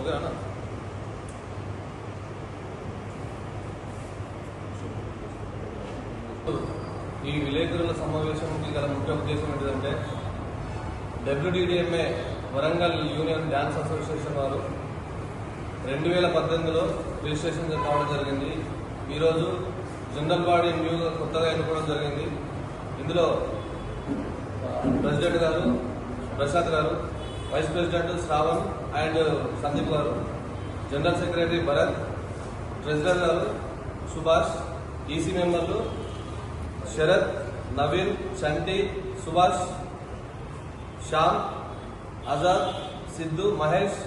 ఓకేనా ఈ విలేకరుల సమావేశంకి గల ముఖ్య ఉద్దేశం ఏంటంటే WDDMA Warangal union dance association వారు రెండు వేల పద్దెనిమిదిలో రిజిస్ట్రేషన్ కావడం జరిగింది. ఈరోజు జనరల్ బాడీ న్యూగా కొత్తగా ఎన్నుకోవడం జరిగింది. ఇందులో ప్రెసిడెంట్ గారు ప్రసాద్ గారు vice president Shravan and Sandeep గారు జనరల్ సెక్రటరీ భరత్ ట్రెజరర్ గారు సుభాష్ ఈసీ మెంబర్లు శరత్ నవీన్ చంటి సుభాష్ శ్యామ్ ఆజాద్ సిద్ధు మహేష్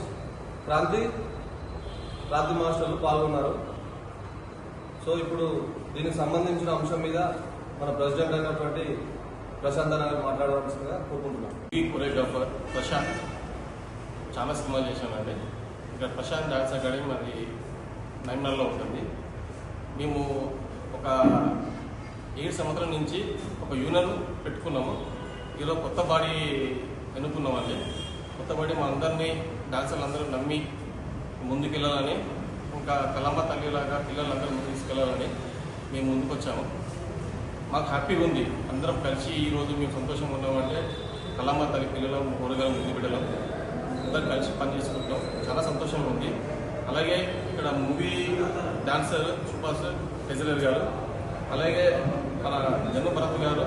క్రాంతి క్రాంతి మాస్టర్లు పాల్గొన్నారు. సో ఇప్పుడు దీనికి సంబంధించిన అంశం మీద మన ప్రెసిడెంట్ అయినటువంటి ప్రశాంత్ అన్న మాట్లాడవలసిందిగా కోరుకుంటున్నాను. ఈ కొరియోగ్రాఫర్ ప్రశాంత్ చాలా సినిమాలు చేశానండి ఇక్కడ ప్రశాంత్ డాన్స్ అకాడమీ మరి నైమ్నాల్లో ఉంటుంది. మేము ఒక ఏడు సంవత్సరం నుంచి ఒక యూనియన్ పెట్టుకున్నాము. ఈరోజు కొత్త బాడీ ఎన్నుకున్నామండి. కొత్త బాడీ మా అందరినీ డాన్సర్లు అందరూ నమ్మి ముందుకెళ్ళాలని ఇంకా కలమ్మ తల్లిలాగా పిల్లలందరూ ముందుకు తీసుకెళ్ళాలని మేము ముందుకు వచ్చాము మాకు హ్యాపీగా ఉంది. అందరం కలిసి ఈ రోజు మేము సంతోషంగా ఉన్నామంటే కలమ్మ తల్లి పిల్లలం కూరగాయలు ముందు బిడ్డలం అందరం కలిసి పని చేసుకుంటాం. చాలా సంతోషంగా ఉంది. అలాగే ఇక్కడ మూవీ డాన్సర్ సూపర్ స్టార్ ఫెజలర్ గారు. అలాగే మన జన్మ భరత్ గారు.